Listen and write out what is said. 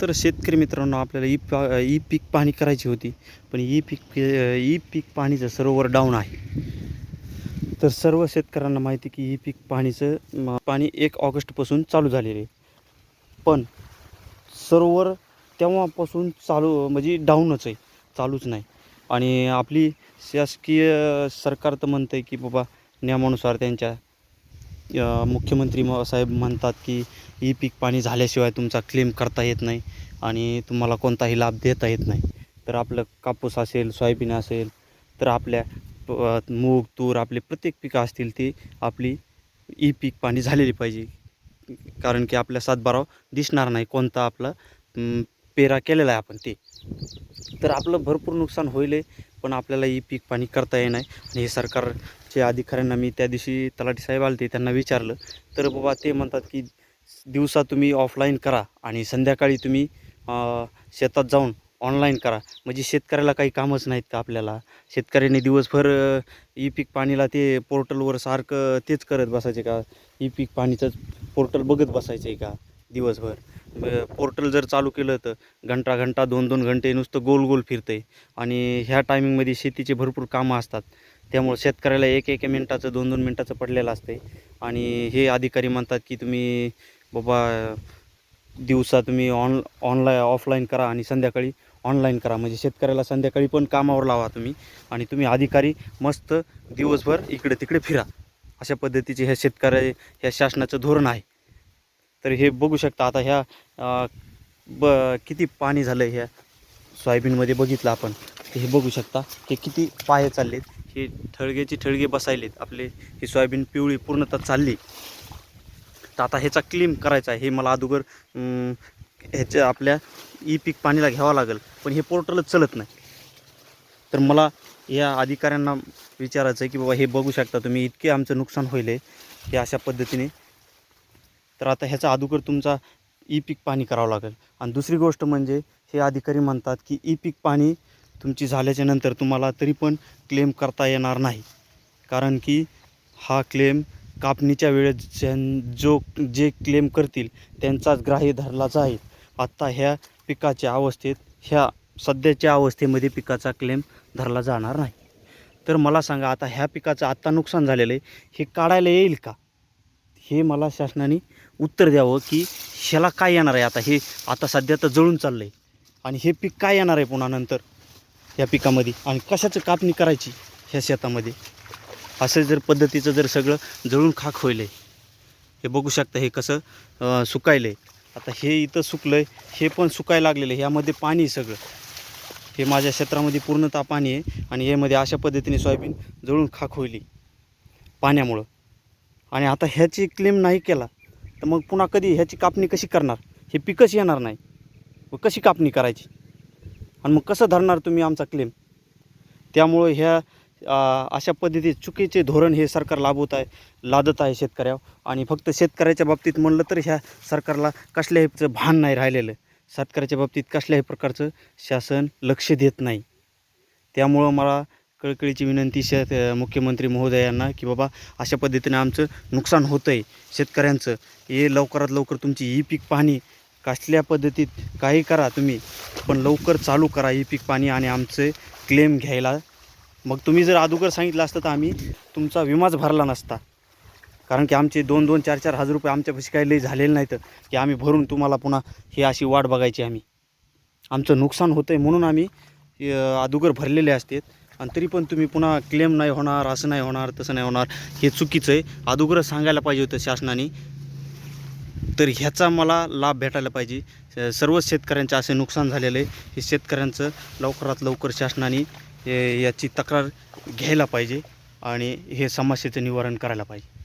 तर शेतकरी मित्रांनो आपल्याला ई पा ई पीक पाहणी करायची होती. पण ई पीक ई पीक पाहणीचं सरोवर डाऊन आहे. तर सर्व शेतकऱ्यांना माहिती की ई पीक पाहणीचं पाणी एक ऑगस्टपासून चालू झालेले आहे. पण सरोवर तेव्हापासून चालू म्हणजे डाऊनच आहे चालूच नाही. आणि आपली शासकीय सरकार तर म्हणतं आहे की बाबा नियमानुसार त्यांच्या मुख्यमंत्री म- साहेब म्हणतात की ई पीक पाणी झाल्याशिवाय तुमचा क्लेम करता येत नाही आणि तुम्हाला कोणताही लाभ देता येत नाही. तर आपलं कापूस असेल सोयाबीन असेल तर आपल्या मूग तूर आपले प्रत्येक पिकं असतील ती आपली ई पीक पाणी झालेली पाहिजे. कारण की आपल्या सातबाराव दिसणार नाही कोणता आपला पेरा केलेला आहे आपण ते. तर आपलं भरपूर नुकसान होईल आहे, पण आपल्याला ई पीक पाणी करता येणार आणि हे सरकारच्या अधिकाऱ्यांना मी त्या दिवशी तलाठी साहेब आले ते त्यांना विचारलं. तर बाबा ते म्हणतात की दिवसा तुम्ही ऑफलाईन करा आणि संध्याकाळी तुम्ही शेतात जाऊन ऑनलाईन करा. म्हणजे शेतकऱ्याला काही कामच नाहीत का आपल्याला? शेतकऱ्याने दिवसभर ई पीक पाणीला ते पोर्टलवर सारखं तेच करत बसायचे का? ई पीक पाणीचंच पोर्टल बघत बसायचं आहे का? दिवसभर. पोर्टल जर चालू केलं तर घंटा घंटा दोन दोन घंटे नुसतं गोल गोल फिरतं. आहे आणि ह्या टायमिंगमध्ये शेतीचे भरपूर कामं असतात. त्यामुळं शेतकऱ्याला एक एक मिनटाचं दोन दोन मिनटाचं पडलेलं असते. आणि हे अधिकारी म्हणतात की तुम्ही बाबा दिवसा तुम्ही ऑन ऑनलाईन ऑफलाईन करा आणि संध्याकाळी ऑनलाईन करा. म्हणजे शेतकऱ्याला संध्याकाळी पण कामावर लावा तुम्ही. आणि तुम्ही अधिकारी मस्त दिवसभर इकडे तिकडे फिरा. अशा पद्धतीचे ह्या शेतकऱ्या ह्या शासनाचं धोरण आहे. तर हे बघू शकता आता ह्या ब किती पाणी झालं आहे ह्या सोयाबीनमध्ये बघितलं आपण. हे बघू शकता हे किती पाय चाललेत. हे ठळगेचे ठळगे बसायलेत. आपले ही सोयाबीन पिवळी पूर्णतः चालली. तर आता ह्याचा क्लेम करायचा आहे. हे मला अगोदर ह्याच्या आपल्या ई पीक पाणीला घ्यावं लागेल. पण हे पोर्टलच चलत नाही. तर मला या अधिकाऱ्यांना विचारायचं आहे की बाबा हे बघू शकता तुम्ही इतके आमचं नुकसान होईल आहे हे अशा पद्धतीने तर आता ह्याचा अगोदर तुमचा ई पीक पाणी करावं लागेल. आणि दुसरी गोष्ट म्हणजे हे अधिकारी म्हणतात की ई पीक पाणी तुमची झाल्याच्यानंतर तुम्हाला तरी पण क्लेम करता येणार नाही. कारण की हा क्लेम कापणीच्या वेळेस ज्यां जो जे क्लेम करतील त्यांचाच ग्राह्य धरला जाईल आत्ता ह्या पिकाच्या अवस्थेत ह्या सध्याच्या अवस्थेमध्ये पिकाचा क्लेम धरला जाणार नाही. तर मला सांगा आता ह्या पिकाचं आत्ता नुकसान झालेलं आहे हे काढायला येईल का? हे मला शासनाने उत्तर द्यावं की ह्याला काय येणार आहे आता? हे आता सध्या तर जळून चाललं आहे आणि हे पीक काय येणार आहे पुन्हा नंतर या पिकामध्ये? आणि कशाचं कापणी करायची ह्या शेतामध्ये? असं जर पद्धतीचं जर सगळं जळून खाक होईल आहे. हे बघू शकता हे कसं सुकायलं आहे आता हे इथं सुकलं आहे हे पण सुकायला लागलेलं आहे. ह्यामध्ये पाणी आहे सगळं. हे माझ्या क्षेत्रामध्ये पूर्णतः पाणी आहे आणि यामध्ये अशा पद्धतीने सोयाबीन जळून खाक होईल पाण्यामुळं. आणि आता ह्याची क्लेम नाही केला तर मग पुन्हा कधी ह्याची कापणी कशी करणार? हे पिकच येणार नाही. व कशी कापणी करायची? आणि मग कसं धरणार तुम्ही आमचा क्लेम त्यामुळं ह्या अशा पद्धतीत चुकीचे धोरण हे सरकार लाभवत आहे लादत आहे शेतकऱ्यावर. आणि फक्त शेतकऱ्याच्या बाबतीत म्हणलं तर ह्या सरकारला कसल्याही भान नाही राहिलेलं. शेतकऱ्याच्या बाबतीत कसल्याही प्रकारचं शासन लक्ष देत नाही. त्यामुळं मला कळकळीची विनंती शेत मुख्यमंत्री महोदयांना की बाबा अशा पद्धतीने आमचं नुकसान होतं आहे शेतकऱ्यांचं. हे लवकरात लवकर तुमची ई पीक पाहणी कसल्या पद्धतीत काही करा तुम्ही पण लवकर चालू करा ई पीक पाणी आणि आमचे क्लेम घ्यायला. मग तुम्ही जर अगोदर सांगितलं असतं तर आम्ही तुमचा विमाच भरला नसता. कारण की आमचे दोन दोन चार चार हजार रुपये आमच्यापाशी काही लई झालेले नाहीत की आम्ही भरून तुम्हाला पुन्हा ही अशी वाट बघायची आम्ही. आमचं नुकसान होतं आहे म्हणून आम्ही अदुगर अगोदर भरलेले असतात. आणि तरी पण तुम्ही पुन्हा क्लेम नाही होणार असं नाही होणार तसं नाही होणार हे चुकीचं आहे. अगोदरच सांगायला पाहिजे होतं शासनाने. तर ह्याचा मला लाभ भेटायला पाहिजे. सर्वच शेतकऱ्यांचे असे नुकसान झालेलं आहे. हे शेतकऱ्यांचं लवकरात लवकर शासनाने याची तक्रार घ्यायला पाहिजे आणि हे समस्येचं निवारण करायला पाहिजे.